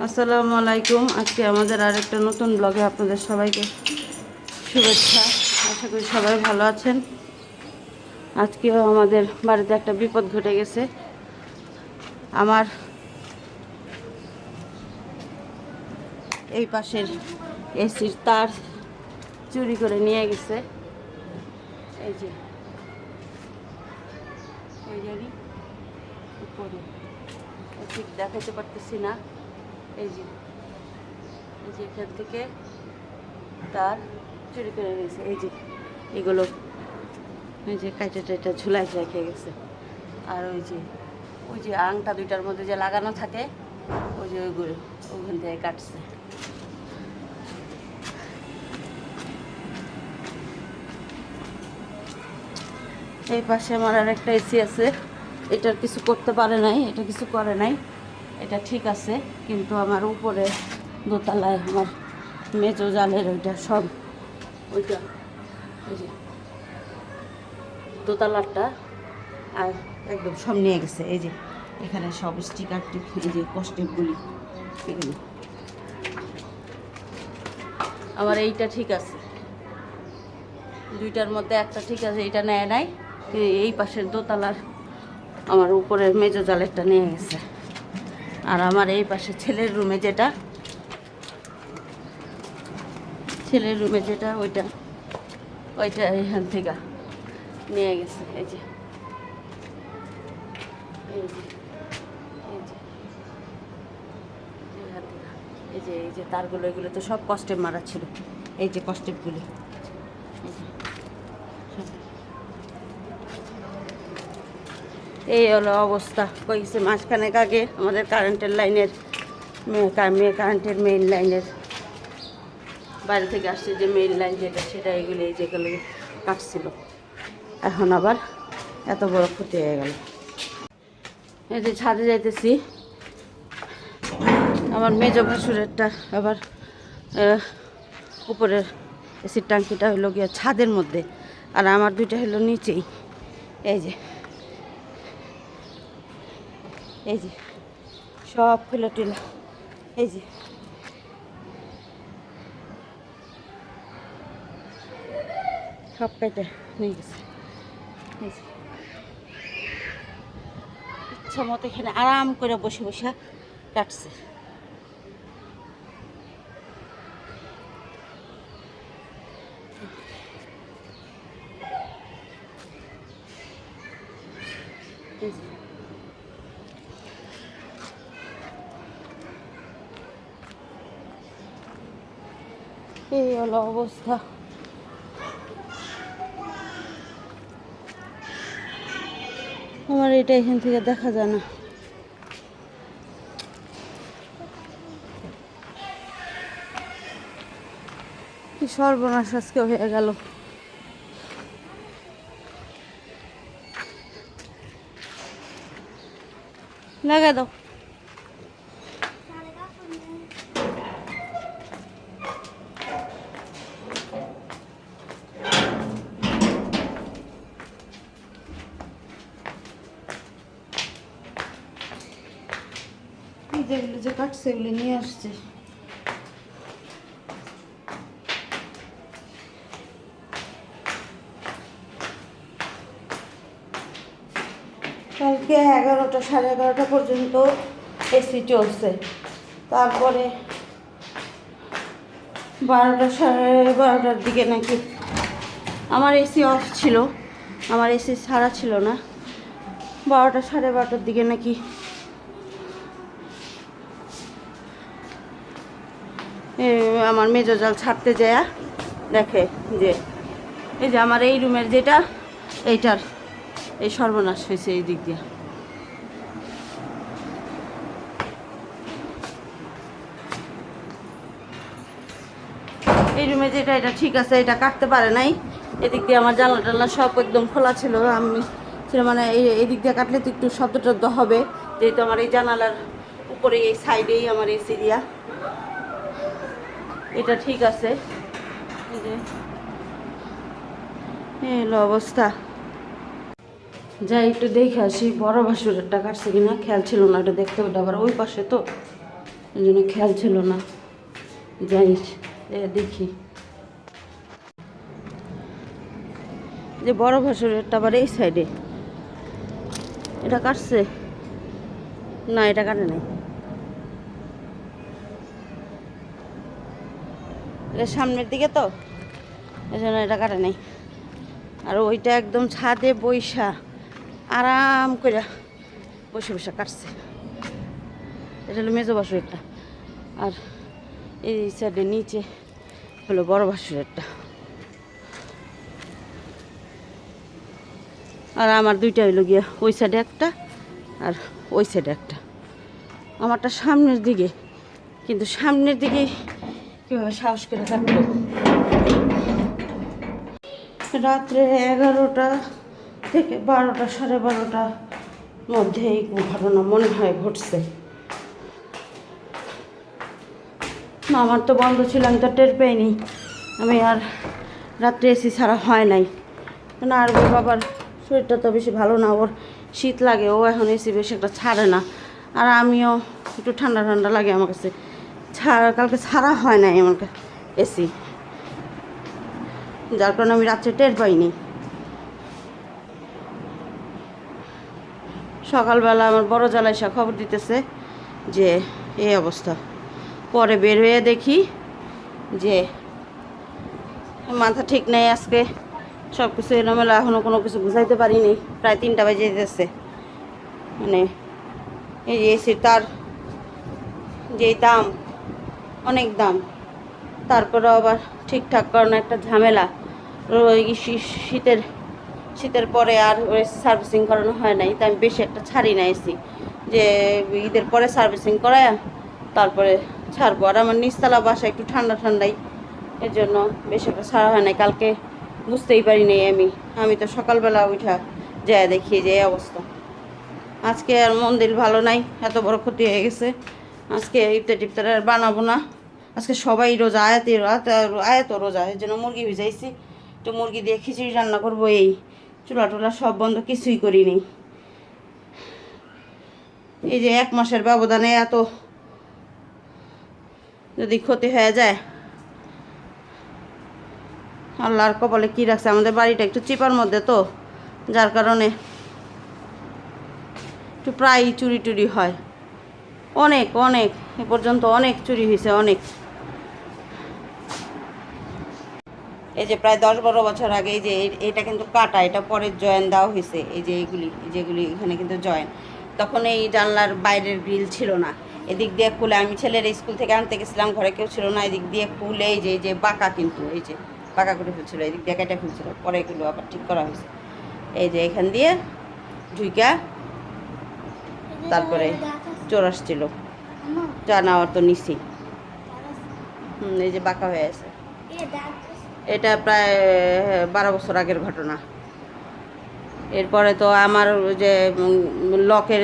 আসসালামু আলাইকুম। আজকে আমাদের আরেকটা নতুন ব্লগে আপনাদের সবাইকে শুভেচ্ছা। আশা করি সবাই ভালো আছেন। আজকেও আমাদের বাড়িতে একটা বিপদ ঘটে গেছে। আমার এই পাশের এসির তার চুরি করে নিয়ে গেছে। এই যে। ওই ঠিক দেখাতে পারতেছি না। এই যে এই যে এখান থেকে তার চুরি করে গেছে এই যে, এগুলো, এই যে কাইটা টাইটা ঝুলাই রেখে গেছে। আর ওই যে ওই যে আংটা দুইটার মধ্যে যে লাগানো থাকে, ওই যে ওইগুলো, ওইখান থেকে কাটছে। এই পাশে আমার আর একটা এসি আছে। এটার কিছু করতে পারে নাই, এটা কিছু করে নাই। এটা ঠিক আছে, কিন্তু আমার উপরে দোতলায় আমার মেজো জালের ওইটা সব, ওইটা ওই যে দোতলারটা আর একদম সব নিয়ে গেছে, এই যে এখানে সব স্টিকার টিপ, এই যে কষ্টেপগুলি এগুলি। আমার এইটা ঠিক আছে। দুইটার মধ্যে একটা ঠিক আছে এইটা নেয় নাই, এই পাশের দোতলার আমার উপরের মেজো জালেরটা নিয়ে গেছে। আর আমার এই পাশে ছেলের রুমে যেটা, ছেলের রুমে যেটা, ওইটা ওইটা এখান থেকে নিয়ে গেছে, এই যে এই যে এই যে তারগুলো, এগুলো তো সব কষ্টে মারা ছিল, এই যে কষ্টেপগুলি এই যে, সব। এই হলো অবস্থা। কইছে মাঝখানেক আগে আমাদের কারেন্টের লাইনের মেয়ে কারেন্টের মেইন লাইনের বাইরে থেকে আসছে যে মেইন লাইন যেটা, সেটা এগুলো এই যেগুলো কাটছিল। এখন আবার এত বড় ক্ষতি হয়ে গেল। এই যে ছাদে যাইতেছি। আমার মেজ ভাসুরেরটা আবার উপরের এসির ট্যাঙ্কিটা হলো গিয়ে ছাদের মধ্যে, আর আমার দুইটা হলো নিচেই। এই যে এই যে, সব ফুলো টুলো এই যে সব কেটে নিয়ে গেছে। ইচ্ছা মতো এখানে আরাম করে বসে বসে কাটছে এই যে। এই হলো অবস্থা? আমার এটা এখান থেকে দেখা যায় না। কি সর্বনাশ আজকে হয়ে গেল। লাগা দাও। যেগুলো যে কাটছে এগুলো নিয়ে আসছে। কালকে এগারোটা, সাড়ে এগারোটা পর্যন্ত এসি চলছে। তারপরে বারোটা, সাড়ে বারোটার দিকে নাকি আমার এসি অফ ছিল। আমার এসি ছাড়া ছিল না। বারোটা, সাড়ে বারোটার দিকে নাকি আমার মেজো জাল ছাড়তে যায়, দেখে যে, এই যে আমার এই রুমের যেটা, এইটার, এই সর্বনাশ হয়েছে এই দিক দিয়ে। এই রুমে যেটা, এটা ঠিক আছে, এটা কাটতে পারে নাই। এদিক দিয়ে আমার জানলা টানলা সব একদম খোলা ছিল। আমি মানে এই এদিক দিয়ে কাটলে তো একটু শব্দ টব্দ হবে। যেহেতু আমার এই জানালার উপরে এই সাইডেই আমার এই সিরিয়া এটা ঠিক আছে। হলো অবস্থা। যাই, একটু দেখে আসি, বড় ভাসুরেরটা কাটছে কিনা, খেয়াল ছিল না এটা দেখতে হবে আবার ওই পাশে তো। ওই জন্য খেয়াল ছিল না। যাই দেখি। যে বড় ভাসুরেরটা আবার এই সাইডে এটা কাটছে? না, এটা কাটে নাই। এটা সামনের দিকে তো এই জন্য এটা কাটে নাই। আর ওইটা একদম ছাদে বৈশা আরাম করে বসে বসে কাটছে। এটা হলো মেজো বাসুরেরটা। আর এই সাইডে নিচে হলো বড় বাসুরেরটা। আর আমার দুইটা হইল গিয়া ওই সাইডে একটা আর ওই সাইডে একটা। আমারটা সামনের দিকে, কিন্তু সামনের দিকে কীভাবে সাহস করে কাটলো রাত্রে এগারোটা থেকে বারোটা, সাড়ে বারোটা মধ্যে এই ঘটনা মনে হয় ঘটছে। আমার তো বন্ধ ছিল, আমি তো টের পাইনি। আমি আর রাত্রে এসি ছাড়া হয় নাই। না, আর ওর বাবার শরীরটা তো বেশি ভালো না, ওর শীত লাগে, ও এখন এসি বেশি একটা ছাড়ে না। আর আমিও একটু ঠান্ডা ঠান্ডা লাগে আমার কাছে। ছাড়া, কালকে ছাড়া হয় নাই আমার এসি যার কারণে আমি রাত্রে টের পাইনি। সকালবেলা আমার বড় জ্বালাইসা খবর দিতেছে যে, এই অবস্থা। পরে বের হয়ে দেখি যে, মাথা ঠিক নেই আজকে। সব কিছু এলোমেলো এখনও কোনো কিছু বুঝাইতে পারিনি। প্রায় তিনটা বাজে যেতেছে মানে এই যে এসির তার যেই দাম অনেক দাম। তারপরে আবার ঠিকঠাক করানো একটা ঝামেলা। ওই শীতের শীতের পরে আর সার্ভিসিং করানো হয় নাই, তাই আমি বেশি একটা ছাড়ি না এসি যে ঈদের পরে সার্ভিসিং করায়, তারপরে ছাড়বো। আর আমার নিচতলা বাসা একটু ঠান্ডা ঠান্ডাই এর জন্য বেশি একটা ছাড়া হয় নাই। কালকে বুঝতেই পারি নাই আমি। আমি তো সকালবেলা উঠা যায় দেখি যে অবস্থা। আজকে আর মন্দির ভালো নাই, এত বড় ক্ষতি হয়ে গেছে। আজকে ইফতার টিফতার আর বানাবো না। আজকে সবাই রোজা আয়াতি আয়াত রোজা এর জন্য মুরগি ভিজাইছি। তো মুরগি দিয়ে খিচুড়ি রান্না করব এই। চুলা টুলা সব বন্ধ, কিছুই করিনি। এই যে এক মাসের ব্যবধানে এত যদি ক্ষতি হয়ে যায়, আল্লাহর কপালে কী রাখছে? আমাদের বাড়িটা একটু চিপার মধ্যে তো, যার কারণে একটু প্রায়ই চুরি টুরি হয়। অনেক অনেক। এ পর্যন্ত অনেক চুরি হয়েছে অনেক। এই যে প্রায় দশ বারো বছর আগে এই যে এটা কিন্তু কাটা, এটা পরে জয়েন দেওয়া হয়েছে এই যে এইগুলি, এই যেগুলি এখানে কিন্তু জয়েন। তখন এই জানলার বাইরের গ্রিল ছিল না। এদিক দিয়ে খুলে, আমি ছেলের স্কুল থেকে আনতে গেছিলাম, ঘরে কেউ ছিল না, এদিক দিয়ে খুলে এই যে এই যে বাঁকা কিন্তু, এই যে বাঁকা করে ফেলছিল, এদিক দিয়ে কেটে ফেলছিল, পরে এগুলো আবার ঠিক করা হয়েছে এই যে এখান দিয়ে ঢুইকা, তারপরে চোর আসছিল। যা নেওয়ার তো নিছি। হুম, এই যে বাঁকা হয়ে আছে। এটা প্রায়, বারো বছর আগের ঘটনা। এরপরে তো আমার যে লকের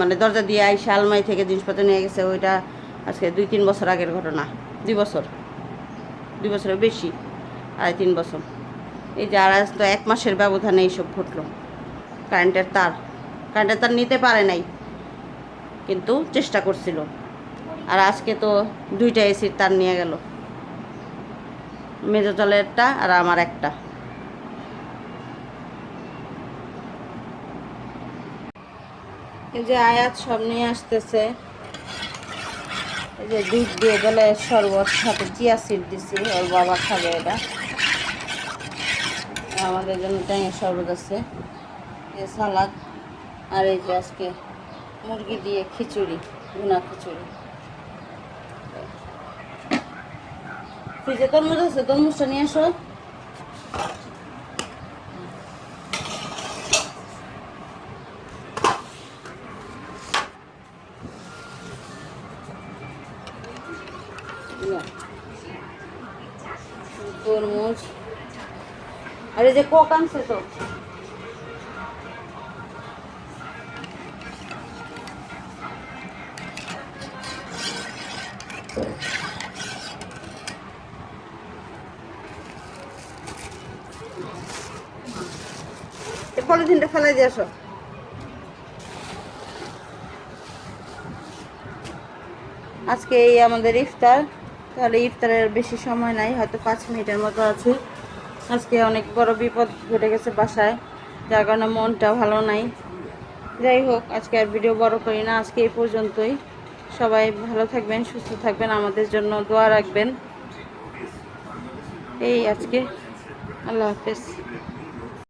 মানে দরজা দিয়ে আইসা আলমারি থেকে জিনিসপত্র নিয়ে গেছে, ওইটা আজকে দুই, তিন বছর আগের ঘটনা। দুই বছর। দুই বছরের বেশি, আড়াই, তিন বছর। এই যে আর তো এক মাসের ব্যবধানে এইসব ঘটলো। কারেন্টের তার। কারেন্টের তার নিতে পারে নাই। কিন্তু চেষ্টা করছিল। আর আজকে তো দুইটা এসির তার নিয়ে গেল। মেজো জলেরটা আর আমার একটা। এই যে আয়াত সব নিয়ে আসতেছে। এই যে দুধ দিয়ে গেলে শরবত সাথে চিয়া সিট দিছি, ওর বাবা খাবে এটা। আমাদের জন্য ট্যাঙের শরবত আছে। সালাদ। আর এই যে আজকে মুরগি দিয়ে খিচুড়ি ভুনা খিচুড়ি। ফ্রিজে তরমুজ আছে, তরমুজটা নিয়ে আসো। তরমুজ। আর এই যে কোক আনছে তো। পলিথিনটা ফেলাই দিয়ে আসো। আজকে এই আমাদের ইফতার, তাহলে ইফতারের বেশি সময় নাই, হয়তো পাঁচ মিনিটের মতো আছে। আজকে অনেক বড় বিপদ ঘটে গেছে বাসায়, যার কারণে মনটা ভালো নাই। যাই হোক, আজকে আর ভিডিও বড় করি না, আজকে এই পর্যন্তই। সবাই ভালো থাকবেন সুস্থ থাকবেন আমাদের জন্য দোয়া রাখবেন। এই আজকে আল্লাহ হাফেজ।